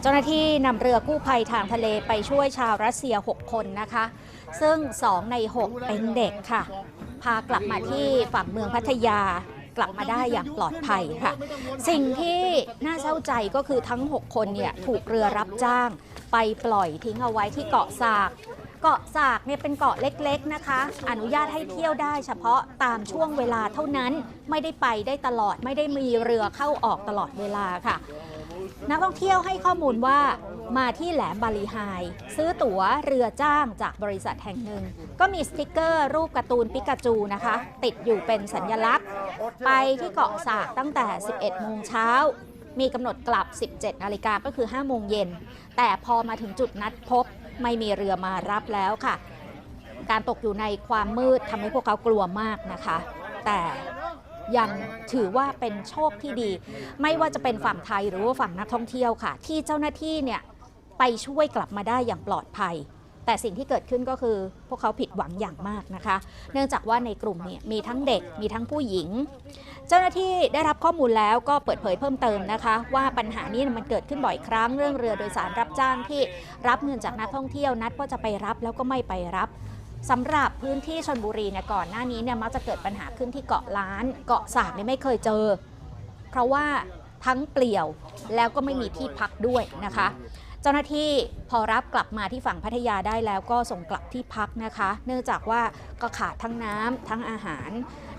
เจ้าหน้าที่นำเรือกู้ภัยทางทะเลไปช่วยชาวรัสเซีย 6 คนนะคะ ซึ่ง 2 ใน 6 เป็นเด็กค่ะ พากลับมาที่ฝั่งเมืองพัทยากลับมาได้อย่างปลอดภัยค่ะ สิ่งที่น่าเศร้าใจก็คือทั้ง 6 คนเนี่ยถูกเรือรับจ้าง ไปปล่อยทิ้งเอาไว้ที่เกาะสากเกาะสากเนี่ยเป็นเกาะเล็กๆนะคะ อนุญาตให้เที่ยวได้เฉพาะตามช่วงเวลาเท่านั้นไม่ได้ไปได้ตลอดไม่ได้มีเรือเข้าออกตลอดเวลาค่ะ นักท่องเที่ยวให้ข้อมูลว่ามาที่แหลมบาลีไฮซื้อตั๋วเรือจ้างจากบริษัทแห่งหนึ่ง ก็มีสติกเกอร์รูปการ์ตูนปิกาจูนะคะ ติดอยู่เป็นสัญลักษณ์ ไปที่เกาะสากตั้งแต่ 11 โมงเช้า มีกำหนดกลับ 17 นาฬิกาก็คือ 5 โมงเย็น แต่พอมาถึงจุดนัดพบไม่มีเรือมารับแล้วค่ะ การตกอยู่ในความมืดทำให้พวกเขากลัวมากนะคะ แต่ ยังถือว่าเป็นโชคที่ดี ไม่ว่าจะเป็นฝั่งไทยหรือว่าฝั่งนักท่องเที่ยวค่ะ ที่เจ้าหน้าที่เนี่ยไปช่วยกลับมาได้อย่างปลอดภัย แต่สิ่งที่เกิดขึ้นก็คือ พวกเขาผิดหวังอย่างมากนะคะ เนื่องจากว่าในกลุ่มเนี่ยมีทั้งเด็กมีทั้งผู้หญิง เจ้าหน้าที่ได้รับข้อมูลแล้วก็เปิดเผยเพิ่มเติมนะคะ ว่าปัญหานี้มันเกิดขึ้นบ่อยครั้งเรื่องเรือโดยสารรับจ้างที่รับเงินจากนักท่องเที่ยวนัดว่าจะไปรับแล้วก็ไม่ไปรับ สำหรับพื้นที่ชนบุรีเนี่ยก่อนหน้านี้เนี่ยมักจะเกิดปัญหาขึ้นที่เกาะล้าน เกาะสากเนี่ยไม่เคยเจอ เพราะว่าทั้งเปลี่ยวแล้วก็ไม่มีที่พักด้วยนะคะ เจ้าหน้าที่พอรับกลับมาที่ฝั่งพัทยาได้แล้วก็ส่งกลับที่พักนะคะ เนื่องจากว่าก็ขาดทั้งน้ำทั้งอาหาร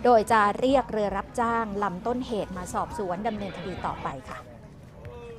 โดยจะเรียกเรือรับจ้างลำต้นเหตุมาสอบสวนดำเนินคดีต่อไปค่ะ